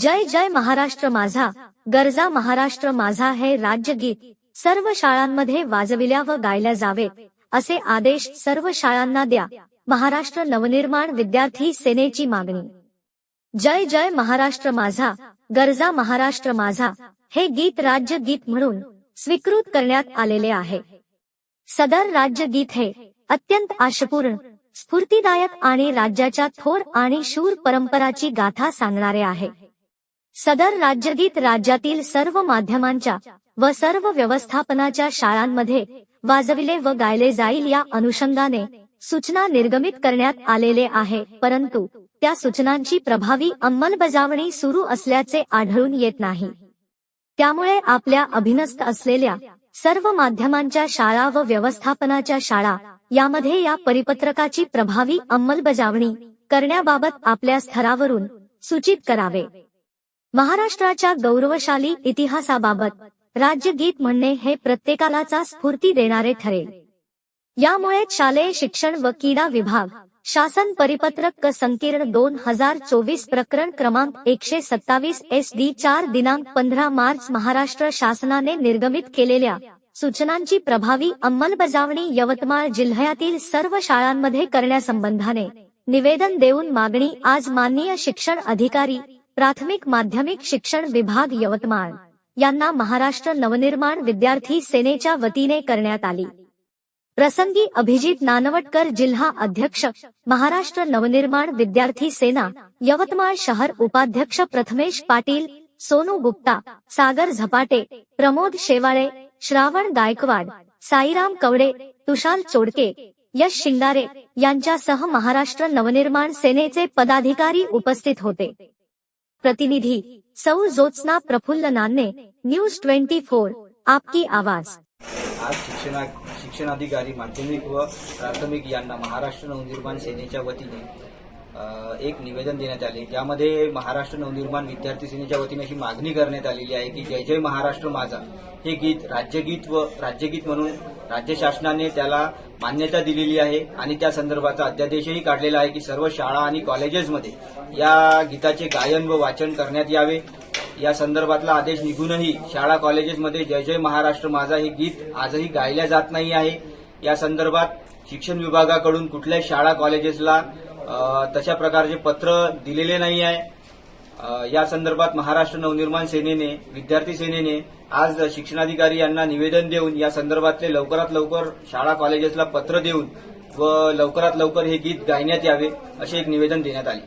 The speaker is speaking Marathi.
जय जय महाराष्ट्र माझा गरजा महाराष्ट्र माझा हे राज्यगीत सर्व शाळांमध्ये वाजविल्या व गायल्या जावे असे आदेश सर्व शाळांना द्या. महाराष्ट्र नवनिर्माण विद्यार्थी सेनेची मागणी. जय जय महाराष्ट्र माझा गरजा महाराष्ट्र माझा हे गीत राज्य गीत म्हणून स्वीकृत करण्यात आलेले आहे. सदर राज्य गीत हे अत्यंत आशपूर्ण स्फूर्तीदायक आणि राज्याच्या थोर आणि शूर परंपराची गाथा सांगणारे आहे. सदर राज्यगीत राज्यातील सर्व माध्यमांच्या व सर्व व्यवस्थापनाच्या शाळांमध्ये वाजविले व गायले जाईल या अनुषंगाने सूचना निर्गमित करण्यात आलेले आहे. परंतु त्या सूचनांची प्रभावी अंमलबजावणी सुरू असल्याचे आढळून येत नाही. त्यामुळे आपल्या अभिनस्त असलेल्या सर्व माध्यमांच्या शाळा व व्यवस्थापनाच्या शाळा यामध्ये या परिपत्रकाची प्रभावी अंमलबजावणी करण्याबाबत आपल्या स्तरावरून सूचित करावे. महाराष्ट्राच्या गौरवशाली इतिहासाबाबत राज्यगीत म्हणणे हे प्रत्येकालाचा स्फूर्ती देणारे ठरेल यामुळे शालेय शिक्षण व क्रीडा विभाग शासन परिपत्रक क संकीर्ण दोन हजार चोवीस प्रकरण क्रमांक एकशे सत्तावीस एस डी चार दिनांक पंधरा मार्च महाराष्ट्र शासनाने निर्गमित केलेल्या सूचनांची प्रभावी अंमलबजावणी यवतमाळ जिल्ह्यातील सर्व शाळांमध्ये करण्यासंबंधाने निवेदन देऊन मागणी आज माननीय शिक्षण अधिकारी प्राथमिक माध्यमिक शिक्षण विभाग यवतमाळ. यांना महाराष्ट्र नवनिर्माण विद्यार्थी सेनेच्या वतीने करण्यात आली. प्रसंगी अभिजित नानवटकर जिल्हा अध्यक्ष महाराष्ट्र नवनिर्माण विद्यार्थी सेना यवतमाळ शहर उपाध्यक्ष प्रथमेश पाटील सोनू गुप्ता सागर झपाटे प्रमोद शेवाळे श्रावण गायकवाड साईराम कवडे तुषार चोडके यश शिंगारे यांच्यासह महाराष्ट्र नवनिर्माण सेनेचे पदाधिकारी उपस्थित होते. प्रतिनिधि सौ Jyotsna Praful Nanne news twenty four आपकी आवाज। आज शिक्षणा शिक्षणाधिकारी माध्यमिक व प्राथमिक यांना महाराष्ट्र नवनिर्माण सेनेच्या वतीने एक निवेदन देण्यात आले. त्यामध्ये महाराष्ट्र नवनिर्माण विद्यार्थी सेनेच्या वतीने अशी मागणी करण्यात आलेली आहे की जय जय महाराष्ट्र माझा हे गीत राज्यगीत व राज्यगीत म्हणून राज्य शासनाने त्याला मान्यता दिलेली आहे आणि त्या संदर्भाचा अध्यादेशही काढलेला आहे की सर्व शाळा आणि कॉलेजेसमध्ये या गीताचे गायन व वाचन करण्यात यावे. या संदर्भातला आदेश निघूनही शाळा कॉलेजेसमध्ये जय जय महाराष्ट्र माझा हे गीत आजही गायल्या जात नाही आहे. या संदर्भात शिक्षण विभागाकडून कुठल्याच शाळा कॉलेजेसला तशा प्रकारचे पत्र दिलेले नाही आहे. या संदर्भात महाराष्ट्र नवनिर्माण सेनेने विद्यार्थी सेनेने आज शिक्षणाधिकारी यांना निवेदन देऊन या संदर्भातले लवकरात लवकर शाळा कॉलेजेसला पत्र देऊन व लवकरात लवकर हे गीत गायण्यात यावे असे एक निवेदन देण्यात आले.